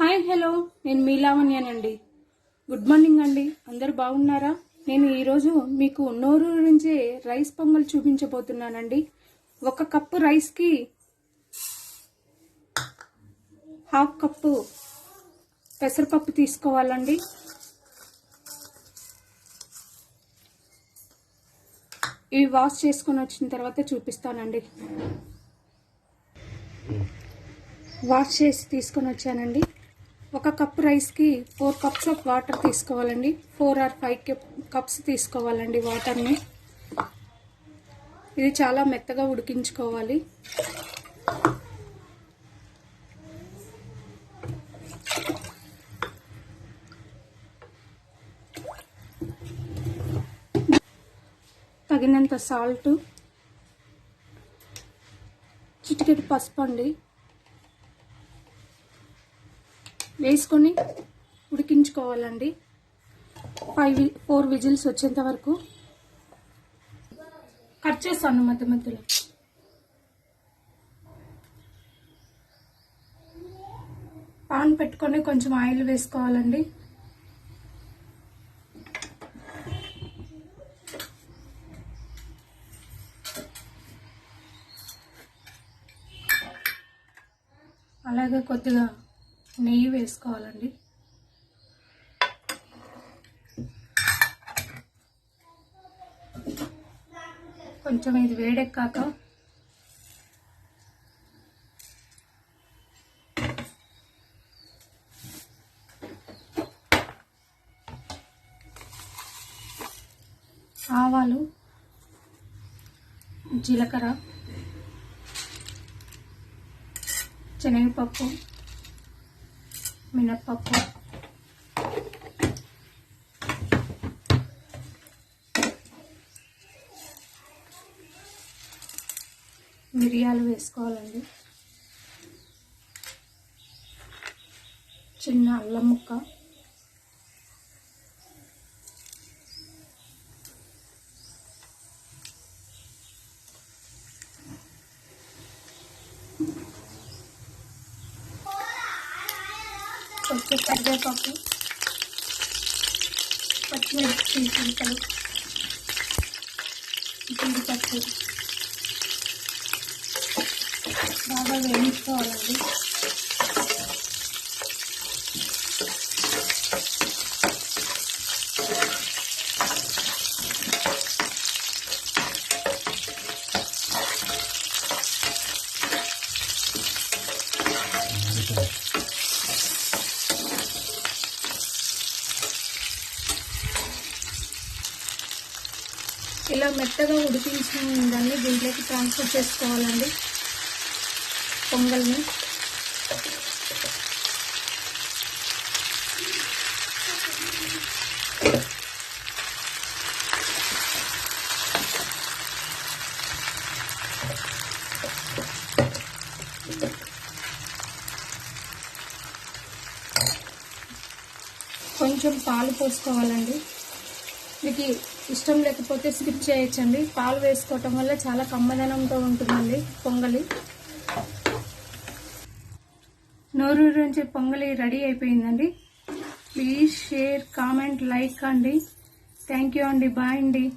Hi hello. నేను మీలావణ్యానండి. Good morning అండి. అందరు బాగున్నారా? నేను ఈరోజు మీకు నోరు నుంచి రైస్ పొంగల్ చూపించబోతున్నానండి. ఒక కప్పు రైస్కి హాఫ్ కప్పు పెసరపప్పు తీసుకోవాలండి. ఇవి వాష్ చేసుకొని వచ్చిన తర్వాత చూపిస్తానండి. వాష్ చేసి తీసుకొని వచ్చానండి. ఒక కప్ రైస్కి ఫోర్ కప్స్ ఆఫ్ వాటర్ తీసుకోవాలండి. ఫోర్ ఆర్ ఫైవ్ కప్స్ తీసుకోవాలండి వాటర్ని. ఇది చాలా మెత్తగా ఉడికించుకోవాలి. తగినంత సాల్ట్ చిటికెట్ పసుపు అండి వేసుకొని ఉడికించుకోవాలండి. ఫైవ్ ఫోర్ విజిల్స్ వచ్చేంత వరకు. కట్ చేస్తాను మధ్య మధ్యలో. పాన్ పెట్టుకొని కొంచెం ఆయిల్ వేసుకోవాలండి. అలాగే కొద్దిగా నెయ్యి వేసుకోవాలండి. కొంచెం ఇది వేడెక్కాక ఆవాలు జీలకర్ర శనగపప్పు మినప్పప్పు మిరియాలు వేసుకోవాలండి. చిన్న అల్లం ముక్క. కొంచెం కరివేపాకు పచ్చిమిర్చి చిలుకలు జీడిపప్పు. బాగా వేయించుకోవాలండి. Thank ఇలా మెత్తగా ఉడికించిన దాన్ని దీంట్లోకి ట్రాన్స్ఫర్ చేసుకోవాలండి. పొంగల్ని. కొంచెం పాలు పోసుకోవాలండి. మీకు ఇష్టం లేకపోతే స్కిప్ చేయొచ్చండి. పాలు వేసుకోవటం వల్ల చాలా కమ్మదనంతో ఉంటుందండి పొంగలి. నోరు నుంచి పొంగలి రెడీ అయిపోయిందండి. ప్లీజ్ షేర్ కామెంట్ లైక్ అండి. థ్యాంక్ యూ అండి. బాయ్ అండి.